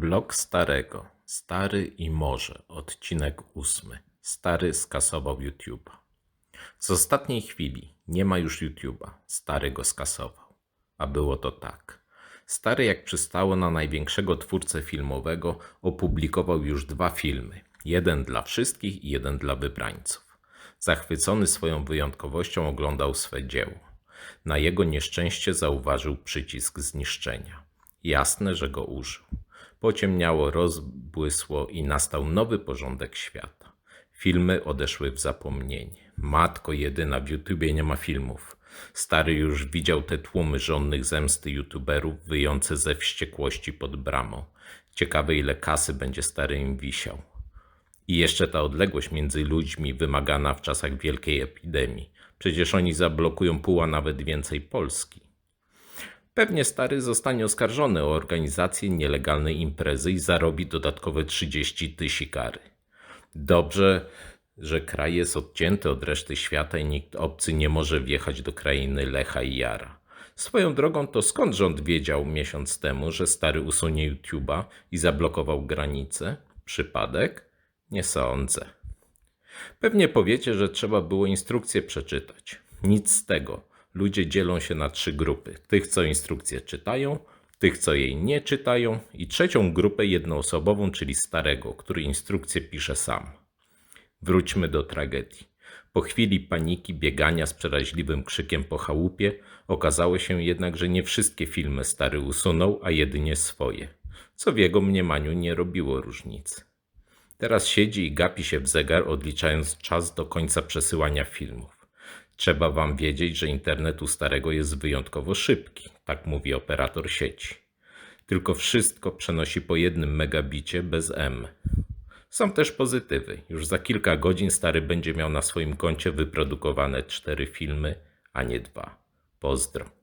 Blok Starego. Stary i Morze. Odcinek ósmy. Stary skasował YouTube'a. Z ostatniej chwili nie ma już YouTube'a. Stary go skasował. A było to tak. Stary, jak przystało na największego twórcę filmowego, opublikował już dwa filmy. Jeden dla wszystkich i jeden dla wybrańców. Zachwycony swoją wyjątkowością oglądał swe dzieło. Na jego nieszczęście zauważył przycisk zniszczenia. Jasne, że go użył. Pociemniało, rozbłysło i nastał nowy porządek świata. Filmy odeszły w zapomnienie. Matko jedyna, w YouTubie nie ma filmów. Stary już widział te tłumy żonnych zemsty YouTuberów wyjące ze wściekłości pod bramą. Ciekawe ile kasy będzie stary im wisiał. I jeszcze ta odległość między ludźmi wymagana w czasach wielkiej epidemii. Przecież oni zablokują pół, a nawet więcej Polski. Pewnie stary zostanie oskarżony o organizację nielegalnej imprezy i zarobi dodatkowe 30 tysięcy kary. Dobrze, że kraj jest odcięty od reszty świata i nikt obcy nie może wjechać do krainy Lecha i Jara. Swoją drogą to skąd rząd wiedział miesiąc temu, że stary usunie YouTube'a i zablokował granicę? Przypadek? Nie sądzę. Pewnie powiecie, że trzeba było instrukcję przeczytać. Nic z tego. Ludzie dzielą się na trzy grupy: tych, co instrukcję czytają, tych, co jej nie czytają, i trzecią grupę jednoosobową, czyli starego, który instrukcję pisze sam. Wróćmy do tragedii. Po chwili paniki, biegania z przeraźliwym krzykiem po chałupie, okazało się jednak, że nie wszystkie filmy stary usunął, a jedynie swoje, co w jego mniemaniu nie robiło różnicy. Teraz siedzi i gapi się w zegar, odliczając czas do końca przesyłania filmów. Trzeba wam wiedzieć, że internet u starego jest wyjątkowo szybki, tak mówi operator sieci. Tylko wszystko przenosi po jednym megabicie bez M. Są też pozytywy. Już za kilka godzin stary będzie miał na swoim koncie wyprodukowane cztery filmy, a nie dwa. Pozdro.